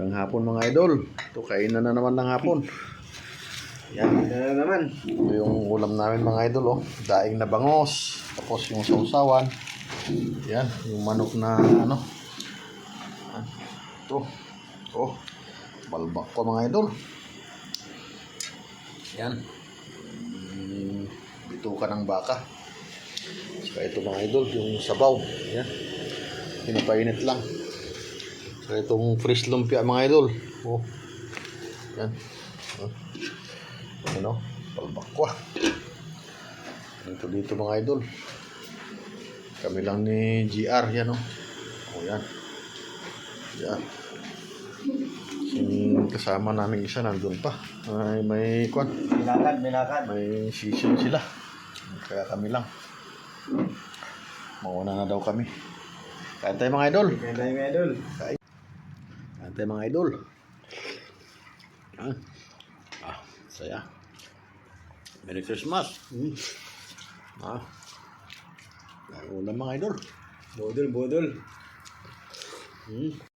Magandang hapon mga idol. Ito, kainan na naman ng hapon. Yan. Yan na naman. Ito yung ulam namin mga idol, oh. Daing na bangos. Tapos yung sausawan. Yan. Yung manok na, ano. Ito. Oh. Balbak ko mga idol. Yan. Mm, Bituka ng baka. Saka ito mga idol, yung sabaw. Yan. Pinapainit lang. Itong fresh lumpia mga idol. Oh. Yan. Ano? Palbakwa. Ito dito mga idol. Kami lang ni GR yan oh. Oh yan. Yan. Yung kasama namin isa nandun pa. Ay, may kwan. Minakad, minakad. May season sila. Kaya kami lang. Mauna na daw kami. Kain tayo mga idol. Kaya tayo mga idol. Kain tayo mga idol. Ah, ah saya. Merry Christmas. Hmm. Ah. Ang ulam mga idol. Bodol, bodol. Hmm.